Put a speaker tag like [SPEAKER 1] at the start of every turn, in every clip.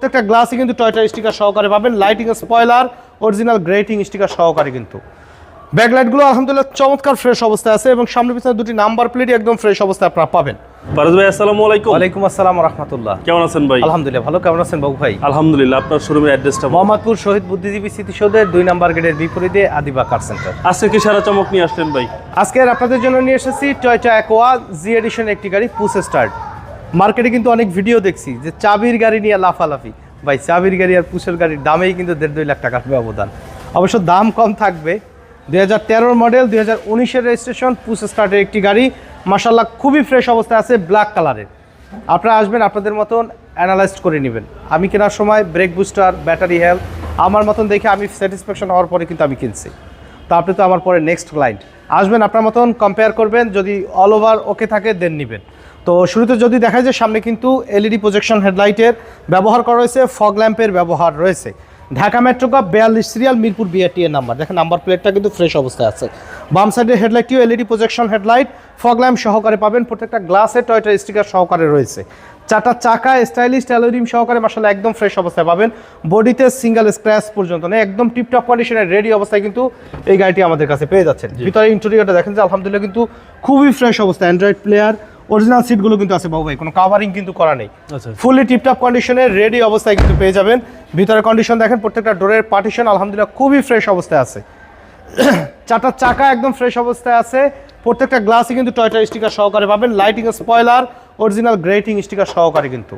[SPEAKER 1] প্রত্যেকটা গ্লাসই কিন্তু Toyota sticker সহকারে পাবেন। Lighting spoiler original grating sticker সহকারে কিন্তু। ব্যাকলাইটগুলো আলহামদুলিল্লাহ চমৎকার ফ্রেশ অবস্থায় আছে এবং সামনে পিছনে দুটি নাম্বার প্লেটই একদম ফ্রেশ অবস্থায় আপনারা পাবেন।
[SPEAKER 2] ফারুজ ভাই আসসালামু আলাইকুম।
[SPEAKER 1] ওয়ালাইকুম আসসালাম রহমতুল্লাহ।
[SPEAKER 2] কেমন আছেন ভাই?
[SPEAKER 1] আলহামদুলিল্লাহ ভালো। কেমন আছেন বাবু ভাই?
[SPEAKER 2] আলহামদুলিল্লাহ আপনার শোরুমের অ্যাড্রেসটা।
[SPEAKER 1] মোহাম্মদপুর শহীদ বুদ্ধিজীবী স্মৃতিসৌধের দুই নাম্বার গেটের বিপরীতে আদিবা কার সেন্টার
[SPEAKER 2] আজকে কি সারা চমক নিয়ে আসলেন ভাই?
[SPEAKER 1] আজকের আপনাদের জন্য নিয়ে এসেছি টয়টা অ্যাকোয়া জি এডিশন একটি গাড়ি পুশ স্টার্ট মার্কেটে কিন্তু অনেক ভিডিও দেখছি যে চাবির গাড়ি নিয়ে লাফালাফি। ভাই, চাবির গাড়ি আর পুশের গাড়ির দামেই কিন্তু দেড় দুই লাখ টাকার ব্যবধান অবশ্য দাম কম থাকবে। দুই হাজার তেরোর মডেল দুই হাজার উনিশের রেজিস্ট্রেশন পুশ স্টার্টের একটি গাড়ি। মাসাল্লাহ খুবই ফ্রেশ অবস্থায় আছে ব্ল্যাক কালারের আপনারা আসবেন, আপনাদের মতন অ্যানালাইজ করে নেবেন। আমি কেনার সময় ব্রেক বুস্টার ব্যাটারি হেলথ আমার মতন দেখে আমি স্যাটিসফ্যাকশন হওয়ার পরে কিন্তু আমি কিনছি। তো আপনি তো আমার পরে নেক্সট ক্লায়েন্ট আসবেন, আপনার মতন কম্পেয়ার করবেন, যদি অল ওভার ওকে থাকে দেন নেবেন। তো শুরুতে যদি দেখা যায় সামনে কিন্তু এলইডি প্রজেকশন হেডলাইটের ব্যবহার করা রয়েছে ফগ ল্যাম্পের ব্যবহার রয়েছে। ঢাকা মেট্রো কাপ বিয়াল্লিশ সিরিয়াল মিরপুর বিআরটি এর নাম্বার দেখেন নাম্বার প্লেটটা কিন্তু ফ্রেশ অবস্থায় আছে। বাম সাইডের হেডলাইটটিও LED projection headlight fog lamp সহকারে পাবেন। প্রত্যেকটা গ্লাসে টয়টার স্টিকার সহকারে রয়েছে। চারটা চাকা স্টাইলিশ ট্যালোরিম সহকারে মাসালে একদম ফ্রেশ অবস্থায় পাবেন। বডিতে সিঙ্গেল স্ক্র্যাচ পর্যন্ত নেই একদম টিপটপ কন্ডিশনের রেডি অবস্থায় কিন্তু এই গাড়িটি আমাদের কাছে পেয়ে যাচ্ছেন। ভিতরে ইন্টেরিয়রটা দেখেন যে আলহামদুলিল্লাহ কিন্তু খুবই ফ্রেশ অবস্থা অ্যান্ড্রয়েড প্লেয়ার অরিজিনাল সিটগুলো কিন্তু আছে বাবু ভাই কোনো কাভারিং কিন্তু করা নেই। ফুলি টিপটপ কন্ডিশনে রেডি অবস্থায় কিন্তু পেয়ে যাবেন। ভিতরে কন্ডিশন দেখেন প্রত্যেকটা ডোরের পার্টিশন আলহামদুলিল্লাহ খুবই ফ্রেশ অবস্থায় আছে। চারটা চাকা একদম ফ্রেশ অবস্থায় আছে। প্রত্যেকটা গ্লাসই কিন্তু টয়টা স্টিকার সহকারে পাবেন। Lighting spoiler original grating sticker সহকারে কিন্তু।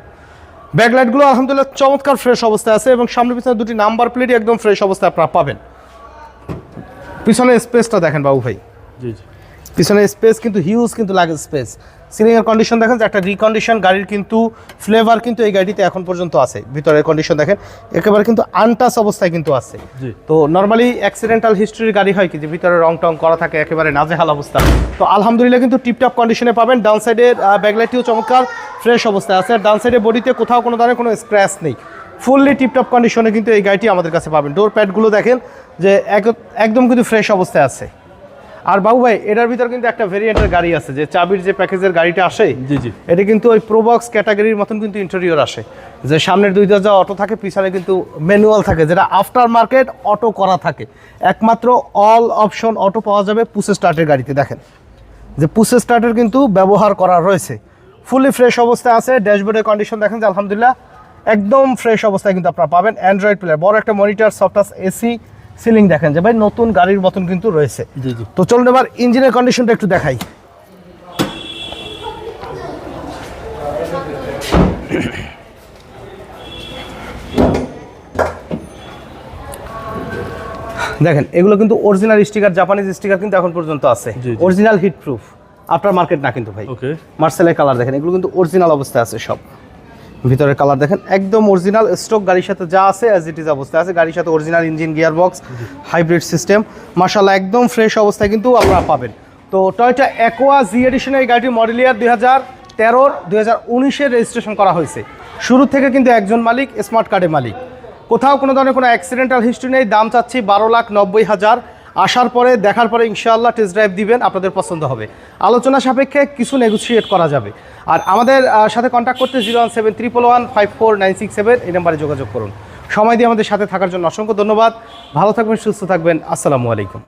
[SPEAKER 1] ব্যাকলাইটগুলো আলহামদুলিল্লাহ চমৎকার ফ্রেশ অবস্থায় আছে এবং সামনে পিছনে দুটি নাম্বার প্লেটই একদম ফ্রেশ অবস্থায় আপনারা পাবেন। পিছনে স্পেসটা দেখেন বাবু ভাই।
[SPEAKER 2] জি জি।
[SPEAKER 1] পিছনে স্পেস কিন্তু হিউজ কিন্তু লাগে স্পেস সিলিং এর কন্ডিশন দেখেন যে একটা রিকন্ডিশন গাড়ির কিন্তু ফ্লেভার কিন্তু এই গাড়িতে এখন পর্যন্ত আছে। ভিতরের কন্ডিশন দেখেন একেবারে কিন্তু আনটাচ অবস্থায় কিন্তু আছে। তো নর্মালি অ্যাক্সিডেন্টাল হিস্ট্রির গাড়ি হয় কি? যে ভিতরে রং টং করা থাকে একেবারে নাজেহাল অবস্থা। তো আলহামদুলিল্লাহ কিন্তু টিপটপ কন্ডিশনে পাবেন। ডান সাইডের ব্যাকলাইটটিও চমৎকার ফ্রেশ অবস্থায় আছে। আর ডাউন সাইডে বডিতে কোথাও কোনো ধরনের কোনো স্ক্র্যাচ নেই। ফুললি টিপটপ কন্ডিশনে কিন্তু এই গাড়িটি আমাদের কাছে পাবেন। ডোর প্যাডগুলো দেখেন যে এক- একদম কিন্তু ফ্রেশ অবস্থায় আছে। আর বাবু ভাই এটার ভিতর কিন্তু একটা ভেরিয়েন্টের গাড়ি আছে যে চাবির যে প্যাকেজের গাড়িটা আসে
[SPEAKER 2] জি জি।
[SPEAKER 1] এটা কিন্তু ওই প্রোবক্স ক্যাটাগরির মতন কিন্তু ইন্টেরিয়র আসে। যে সামনের দুই দরজা অটো থাকে পিছনে কিন্তু ম্যানুয়াল থাকে যেটা আফটার মার্কেট অটো করা থাকে। একমাত্র অল অপশন অটো পাওয়া যাবে পুসে স্টার্টের গাড়িতে দেখেন। যে পুসে স্টার্টের কিন্তু ব্যবহার করা রয়েছে। ফুলি ফ্রেশ অবস্থায় আছে ড্যাশবোর্ডের কন্ডিশন দেখেন যে আলহামদুলিল্লাহ একদম ফ্রেশ অবস্থায় কিন্তু আপনারা পাবেন। অ্যান্ড্রয়েড প্লেয়ার বড় একটা মনিটর সফটাস এসি সিলিং দেখেন যে ভাই নতুন গাড়ির মতন কিন্তু রয়েছে। তো চলুন এবার ইঞ্জিনের কন্ডিশনটা একটু দেখাই। দেখেন এগুলো কিন্তু অরিজিনাল স্টিকার জাপানিজ স্টিকার কিন্তু এখন পর্যন্ত আছে। অরিজিনাল হিট প্রুফ আপনার মার্কেট না কিন্তু ভাই।
[SPEAKER 2] ওকে
[SPEAKER 1] মার্সেলের কালার দেখেন এগুলো কিন্তু অরিজিনাল অবস্থায় আছে সব। ভিতরের কালার দেখেন, একদম অরিজিনাল স্টক গাড়ির সাথে যা আছে অ্যাজ ইট ইজ অবস্থায় আছে। গাড়ির সাথে original engine gear box hybrid system মার্শাল্লাহ একদম ফ্রেশ অবস্থায় কিন্তু আপনারা পাবেন। তো টয়টা অ্যাকোয়া জি এডিশনের এই গাড়িটি মডেল ইয়ার দুই হাজার তেরোর, দুই হাজার রেজিস্ট্রেশন করা হয়েছে। শুরু থেকে কিন্তু একজন মালিক স্মার্ট কার্ডের মালিক। কোথাও কোনো ধরনের কোনো অ্যাক্সিডেন্টাল হিস্ট্রি নেই, দাম চাচ্ছি বারো লাখ নব্বই হাজার। আসার পরে, দেখার পরে ইনশাআল্লাহ টেস্ট ড্রাইভ দিবেন, আপনাদের পছন্দ হবে। আলোচনা সাপেক্ষে কিছু নেগোসিয়েট করা যাবে। আর আমাদের সাথে কন্ট্যাক্ট করতে zero one seven triple one five four nine six seven এই নাম্বারে যোগাযোগ করুন। সময় দিয়ে আমাদের সাথে থাকার জন্য অসংখ্য ধন্যবাদ। ভালো থাকবেন, সুস্থ থাকবেন। আসসালামু আলাইকুম।